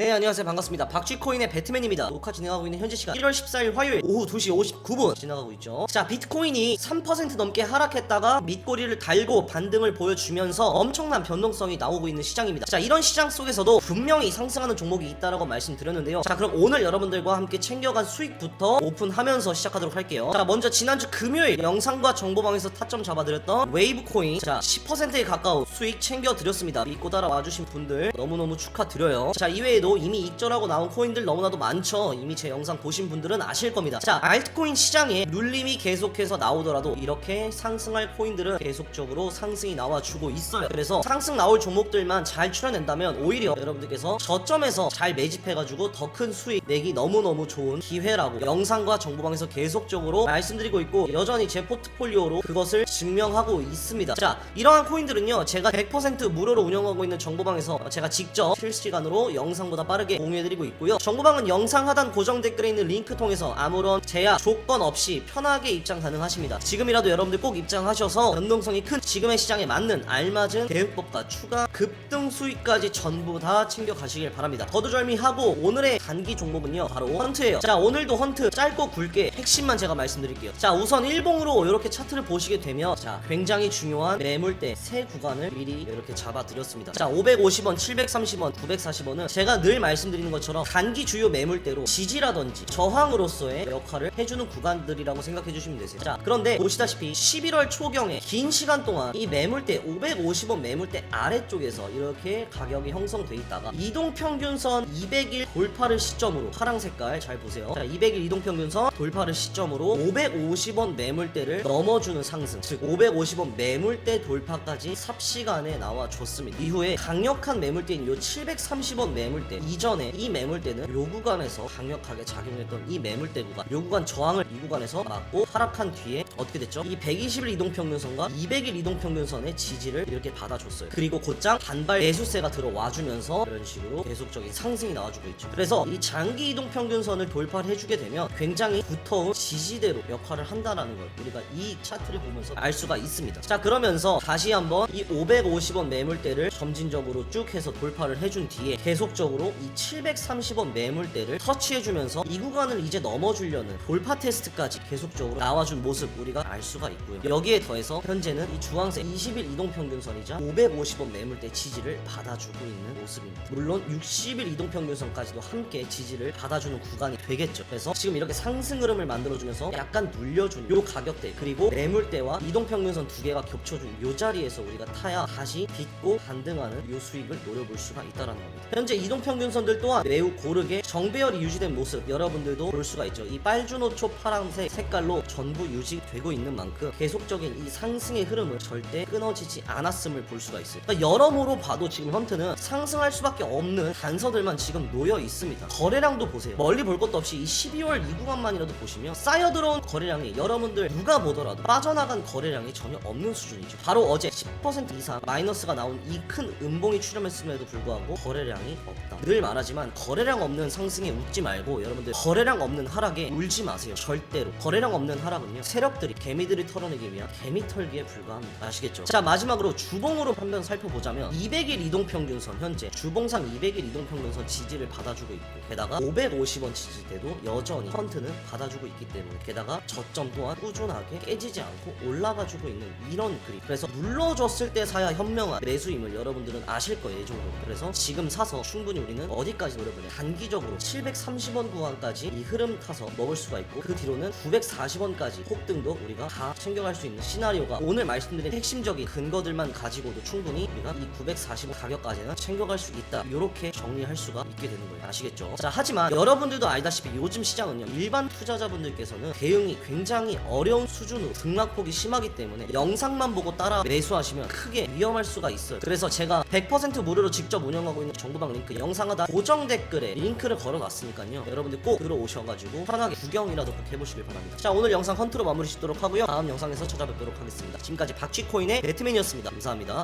네 안녕하세요. 반갑습니다. 박쥐코인의 배트맨입니다. 녹화 진행하고 있는 현재 시간 1월 14일 화요일 오후 2시 59분 지나가고 있죠. 자 비트코인이 3% 넘게 하락했다가 밑꼬리를 달고 반등을 보여주면서 엄청난 변동성이 나오고 있는 시장입니다. 자 이런 시장 속에서도 분명히 상승하는 종목이 있다라고 말씀드렸는데요. 자 그럼 오늘 여러분들과 함께 챙겨간 수익부터 오픈하면서 시작하도록 할게요. 자 먼저 지난주 금요일 영상과 정보방에서 타점 잡아드렸던 웨이브코인. 자 10%에 가까운 수익 챙겨드렸습니다. 믿고 따라와주신 분들 너무너무 축하드려요. 자 이외에도 이미 익절하고 나온 코인들 너무나도 많죠? 이미 제 영상 보신 분들은 아실 겁니다. 자 알트코인 시장에 눌림이 계속해서 나오더라도 이렇게 상승할 코인들은 계속적으로 상승이 나와주고 있어요. 그래서 상승 나올 종목들만 잘 추려낸다면 오히려 여러분들께서 저점에서 잘 매집해가지고 더 큰 수익 내기 너무너무 좋은 기회라고 영상과 정보방에서 계속적으로 말씀드리고 있고 여전히 제 포트폴리오로 그것을 증명하고 있습니다. 자 이러한 코인들은요 제가 100% 무료로 운영하고 있는 정보방에서 제가 직접 실시간으로 영상보다 빠르게 공유해드리고 있고요. 정보방은 영상 하단 고정 댓글에 있는 링크 통해서 아무런 제약 조건 없이 편하게 입장 가능하십니다. 지금이라도 여러분들 꼭 입장하셔서 변동성이 큰 지금의 시장에 맞는 알맞은 대응법과 추가 급등 수익까지 전부 다 챙겨 가시길 바랍니다. 거두절미하고 오늘의 단기 종목은요 바로 헌트예요. 자 오늘도 헌트 짧고 굵게 핵심만 제가 말씀드릴게요. 자 우선 일봉으로 이렇게 차트를 보시게 되면 자 굉장히 중요한 매물대 세 구간을 미리 이렇게 잡아드렸습니다. 자 550원 730원 940원은 제가 늘 말씀드리는 것처럼 단기 주요 매물대로 지지라든지 저항으로서의 역할을 해주는 구간들이라고 생각해 주시면 되세요. 자 그런데 보시다시피 11월 초경에 긴 시간 동안 이 매물대 550원 매물대 아래쪽에서 이렇게 가격이 형성돼 있다가 이동 평균선 200일 돌파를 시점으로 파랑 색깔 잘 보세요. 자 200일 이동 평균선 돌파를 시점으로 550원 매물대를 넘어주는 상승 즉 550원 매물대 돌파까지 삽시간에 나와 줬습니다. 이후에 강력한 매물대인 요 730원 매물대 이전에 이 매물대는 요 구간에서 강력하게 작용했던 이 매물대 구간 요 구간 저항을 이 구간에서 맞고 하락한 뒤에 어떻게 됐죠? 이 120일 이동평균선과 200일 이동평균선의 지지를 이렇게 받아줬어요. 그리고 곧장 반발 매수세가 들어와주면서 이런 식으로 계속적인 상승이 나와주고 있죠. 그래서 이 장기 이동평균선을 돌파를 해주게 되면 굉장히 두터운 지지대로 역할을 한다라는 걸 우리가 이 차트를 보면서 알 수가 있습니다. 자 그러면서 다시 한번 이 550원 매물대를 점진적으로 쭉 해서 돌파를 해준 뒤에 계속적으로 이 730원 매물대를 터치해주면서 이 구간을 이제 넘어주려는 돌파 테스트까지 계속적으로 나와준 모습 우리가 알 수가 있고요. 여기에 더해서 현재는 이 주황색 20일 이동평균선이자 550원 매물대 지지를 받아주고 있는 모습입니다. 물론 60일 이동평균선까지도 함께 지지를 받아주는 구간이 되겠죠. 그래서 지금 이렇게 상승 흐름을 만들어주면서 약간 눌려준 요 가격대 그리고 매물대와 이동평균선 두 개가 겹쳐준 요 자리에서 우리가 타야 다시 딛고 반등하는 요 수익을 노려볼 수가 있다라는 겁니다. 현재 이동평균선 들 또한 매우 고르게 정배열이 유지된 모습 여러분들도 볼 수가 있죠. 이 빨주노초 파란색 색깔로 전부 유지되고 있는 만큼 계속적인 이 상승의 흐름은 절대 끊어지지 않았음을 볼 수가 있어요. 그러니까 여러모로 봐도 지금 헌트는 상승할 수밖에 없는 단서들만 지금 놓여 있습니다. 거래량도 보세요. 멀리 볼 것도 없이 이 12월 이 구간만이라도 보시면 쌓여 들어온 거래량이 여러분들 누가 보더라도 빠져나간 거래량이 전혀 없는 수준이죠. 바로 어제 10% 이상 마이너스가 나온 이 큰 음봉이 출현했음에도 불구하고 거래량이 없다 늘 말하지만 거래량 없는 상승에 웃지 말고 여러분들 거래량 없는 하락에 울지 마세요. 절대로. 거래량 없는 하락은요 세력들이 개미들이 털어내기 위한 개미 털기에 불과합니다. 아시겠죠? 자 마지막으로 주봉으로 한번 살펴보자면 200일 이동평균선 현재 주봉상 200일 이동평균선 지지를 받아주고 있고 게다가 550원 지지대도 여전히 펀트는 받아주고 있기 때문에 게다가 저점 또한 꾸준하게 깨지지 않고 올라가주고 있는 이런 그림. 그래서 눌러줬을 때 사야 현명한 매수임을 여러분들은 아실 거예요 이 정도로 그래서 지금 사서 충분히 우리는 어디까지 노려보냐. 단기적으로 730원 구간까지 이 흐름 타서 먹을 수가 있고 그 뒤로는 940원까지 폭등도 우리가 다 챙겨갈 수 있는 시나리오가 오늘 말씀드린 핵심적인 근거들만 가지고도 충분히 우리가 이 940원 가격까지는 챙겨갈 수 있다. 이렇게 정리할 수가 있게 되는 거예요. 아시겠죠? 자 하지만 여러분들도 알다시피 요즘 시장은요 일반 투자자분들께서는 대응이 굉장히 어려운 수준으로 등락폭이 심하기 때문에 영상만 보고 따라 매수하시면 크게 위험할 수가 있어요. 그래서 제가 100% 무료로 직접 운영하고 있는 정보방 링크 영상 하다. 고정 댓글에 링크를 걸어놨으니까요. 여러분들 꼭 들어오셔가지고 편하게 구경이라도 꼭 해보시길 바랍니다. 자 오늘 영상 헌트로 마무리 짓도록 하고요. 다음 영상에서 찾아뵙도록 하겠습니다. 지금까지 박쥐코인의 배트맨이었습니다. 감사합니다